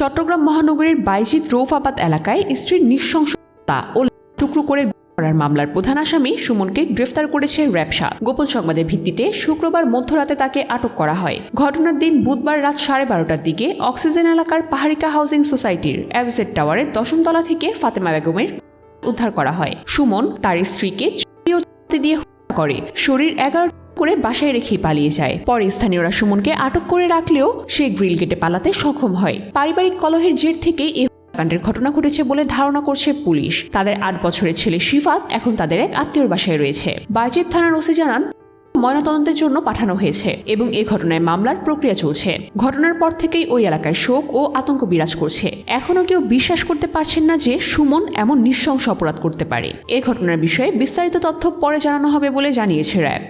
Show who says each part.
Speaker 1: চট্টগ্রাম মহানগরীর বাইজিৎ রৌফাবাদ এলাকায় স্ত্রীর নৃশংসতা ও টুকরো করে করার মামলার প্রধান আসামি সুমনকে গ্রেফতার করেছে র্যাবসা। গোপন সংবাদের ভিত্তিতে শুক্রবার মধ্যরাতে তাকে আটক করা হয়। ঘটনার দিন বুধবার রাত সাড়ে বারোটার দিকে অক্সিজেন এলাকার পাহাড়িকা হাউজিং সোসাইটির অ্যাভিসেট টাওয়ারের দশম তলা থেকে ফাতেমা বেগমের উদ্ধার করা হয়। সুমন তার স্ত্রীকে দিয়ে করে। শরীর এগারো করে বাসায় রেখেই পালিয়ে যায়। পরে স্থানীয়রা সুমনকে আটক করে রাখলেও সে গ্রিল গেটে পালাতে সক্ষম হয়। পারিবারিক কলহের জের থেকে এই হত্যাকাণ্ডের ঘটনা ঘটেছে বলে ধারণা করছে পুলিশ। তাদের আট বছরের ছেলে শিফাত এখন তাদের এক আত্মীয়র বাসায় রয়েছে। বাইজিৎ থানার ওসি জানান, ময়নাতদন্তের জন্য পাঠানো হয়েছে এবং এ ঘটনায় মামলার প্রক্রিয়া চলছে। ঘটনার পর থেকেই ওই এলাকায় শোক ও আতঙ্ক বিরাজ করছে। এখনও কেউ বিশ্বাস করতে পারছেন না যে সুমন এমন নৃশংস অপরাধ করতে পারে। এ ঘটনার বিষয়ে বিস্তারিত তথ্য পরে জানানো হবে বলে জানিয়েছে র্যাব।